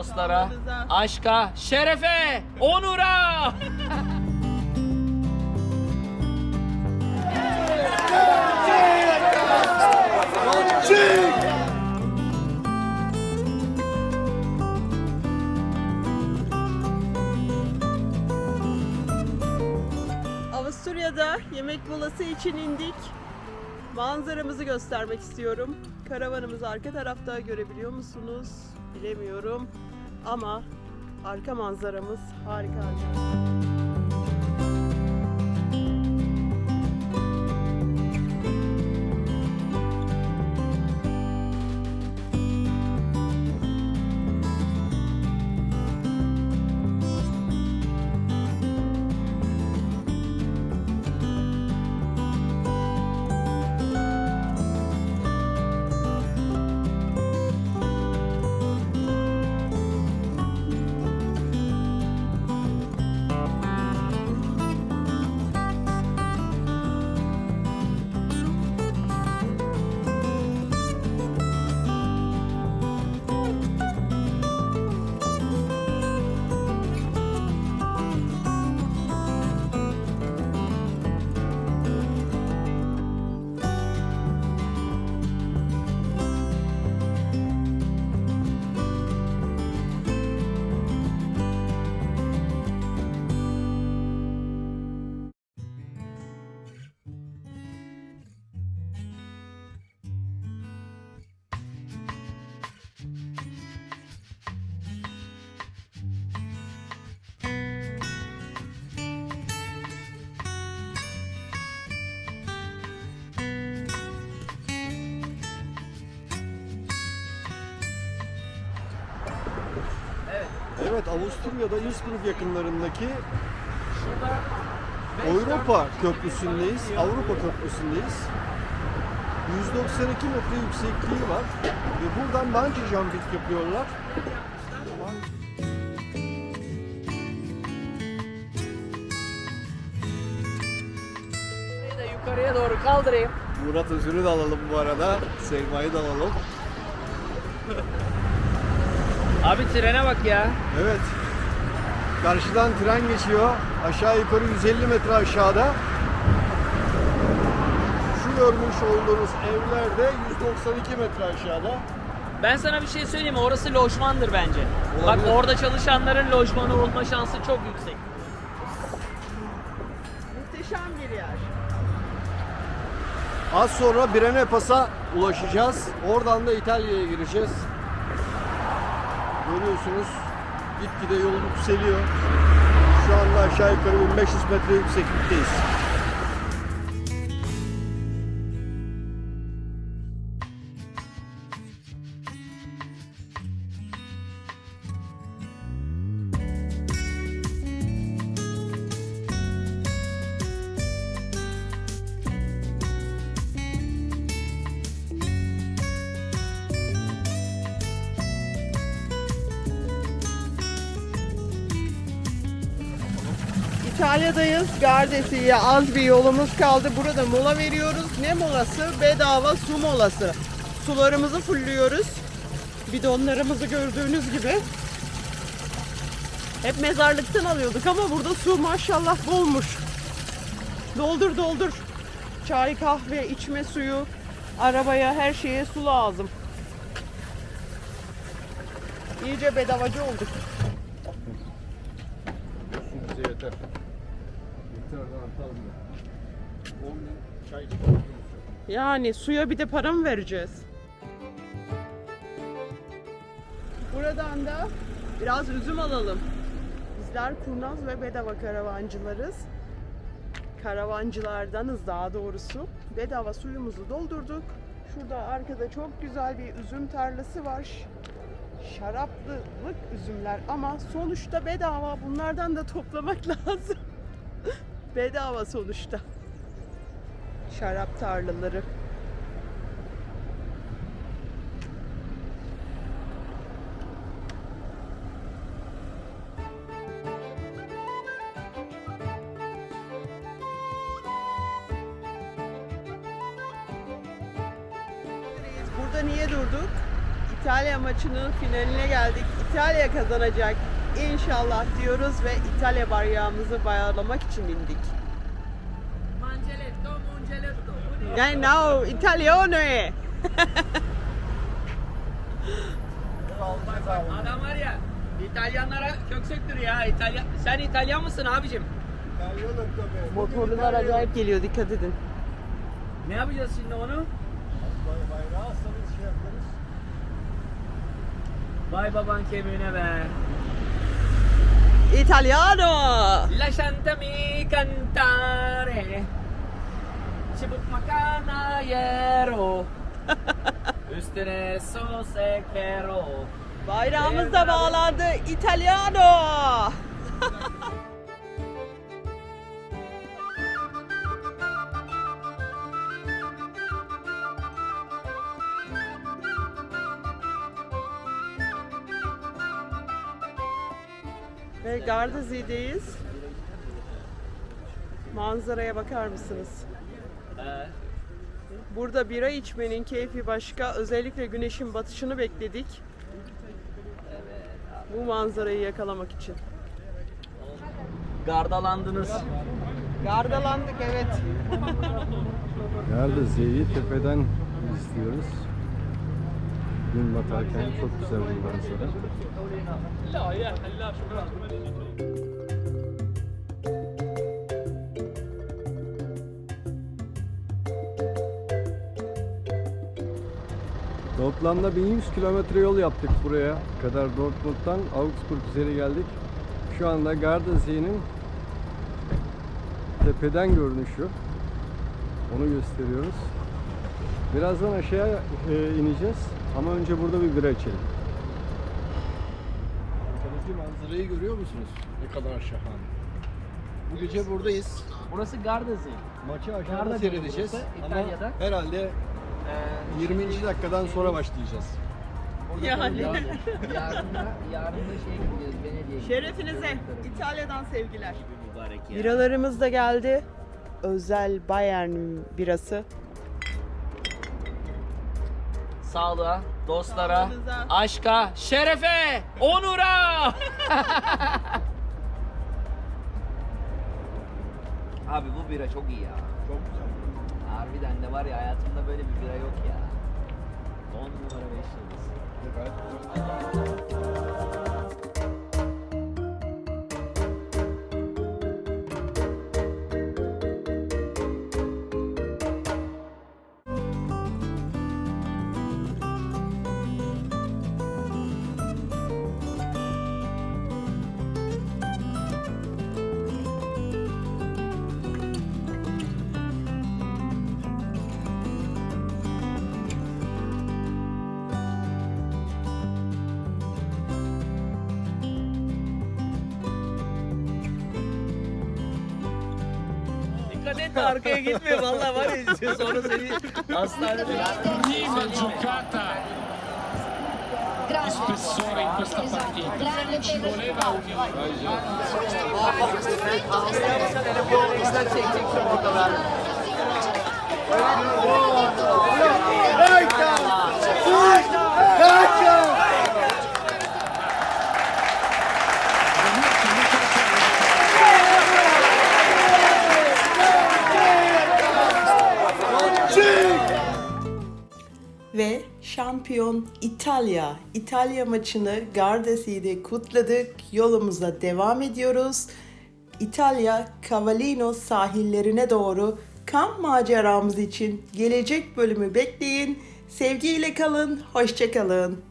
dostlara, aşka, şerefe, onura. Avusturya'da yemek molası için indik. Manzaramızı göstermek istiyorum. Karavanımızı arka tarafta görebiliyor musunuz? Bilemiyorum. Ama arka manzaramız harika. Evet, Avusturya'da Innsbruck yakınlarındaki Avrupa Köprüsü'ndeyiz. Avrupa Köprüsü'ndeyiz. 192 metre yüksekliği var ve buradan bungee jumping yapıyorlar. Burayı da yukarıya doğru kaldırayım. Murat Özür'ü de alalım bu arada. Selma'yı da alalım. Abi trene bak ya. Evet. Karşıdan tren geçiyor. Aşağı yukarı 150 metre aşağıda. Şu görmüş olduğunuz evler de 192 metre aşağıda. Ben sana bir şey söyleyeyim mi? Orası lojmandır bence. Olabilir. Bak orada çalışanların lojmanı olma şansı çok yüksek. Muhteşem bir yer. Az sonra Brene Pass'a ulaşacağız. Oradan da İtalya'ya gireceğiz. Görüyorsunuz gitgide yol yükseliyor. Şu anda aşağı yukarı 1500 metre yükseklikteyiz. İtalya'dayız. Gardesi'ye az bir yolumuz kaldı. Burada mola veriyoruz. Ne molası? Bedava su molası. Sularımızı fulluyoruz. Bidonlarımızı gördüğünüz gibi. Hep mezarlıktan alıyorduk ama burada su maşallah bolmuş. Doldur doldur. Çay, kahve, içme suyu, arabaya her şeye su lazım. İyice bedavacı olduk. Su bize yeter. Yeter de artalım da. 10 bin çay Yani suya bir de para mı vereceğiz? Buradan da biraz üzüm alalım. Bizler kurnaz ve bedava karavancılarız. Karavancılardanız daha doğrusu. Bedava suyumuzu doldurduk. Şurada arkada çok güzel bir üzüm tarlası var. Şaraplılık üzümler ama sonuçta bedava. Bunlardan da toplamak lazım. Bedava sonuçta şarap tarlaları. Burada niye durduk? İtalya maçının finaline geldik. İtalya kazanacak inşallah diyoruz ve İtalya bayrağımızı bayarlamak için indik. Mangeletto, mongeletto. Yani no, İtalyone. Adam var ya İtalyanlara kök söktürüyor ya. İtalyan, sen İtalyan mısın abicim? Motorlular acayip geliyor dikkat edin. Ne yapacağız şimdi onu? Bayrağı aslanız şey yaparız. Vay baban kemiğine be. Italiano. Lasciatemi cantare. Çubuk makarna yero. Üstüne sos ekero. Bayrağımız da bağlandı. Italiano. Ve Gardazi'deyiz. Manzaraya bakar mısınız? Burada bira içmenin keyfi başka. Özellikle güneşin batışını bekledik. Bu manzarayı yakalamak için. gardalandınız. Gardalandık evet. Z'yi tepeden izliyoruz. Gün batarken çok güzel bir manzara. Toplamda 1100 kilometre yol yaptık buraya kadar Dortmund'dan Augsburg üzeri geldik. Şu anda Gardazi'nin tepeden görünüşü. Onu gösteriyoruz. Birazdan aşağıya e, ineceğiz ama önce burada bir bira içelim. Arkadaki manzarayı görüyor musunuz? Ne kadar şahane. Bu gece buradayız. Burası Gardazi. Maçı aşağıda seyredeceğiz. burası? Ama İtalya'da. herhalde Ee, 20. dakikadan sonra başlayacağız. Yani. Yarın da, yarın da şey gideceğiz Venedik'e. Şerefinize İtalya'dan sevgiler. Biralarımız da geldi. Özel Bayern birası. Sağlığa, dostlara, Sağlığınıza. aşka, şerefe, onura. Abi bu bira çok iyi ya. Çok güzel. Harbiden de var ya hayatımda böyle bir bira yok ya. 10 numara 5 yıldız. Gayet de arkaya gitme vallahi var ya sonra seni hastanede Una giocata di spessore in questa partita. Ci voleva un Ve şampiyon İtalya. İtalya maçını Gardesi'de kutladık. Yolumuza devam ediyoruz. İtalya Cavallino sahillerine doğru kamp maceramız için gelecek bölümü bekleyin. Sevgiyle kalın, hoşça kalın.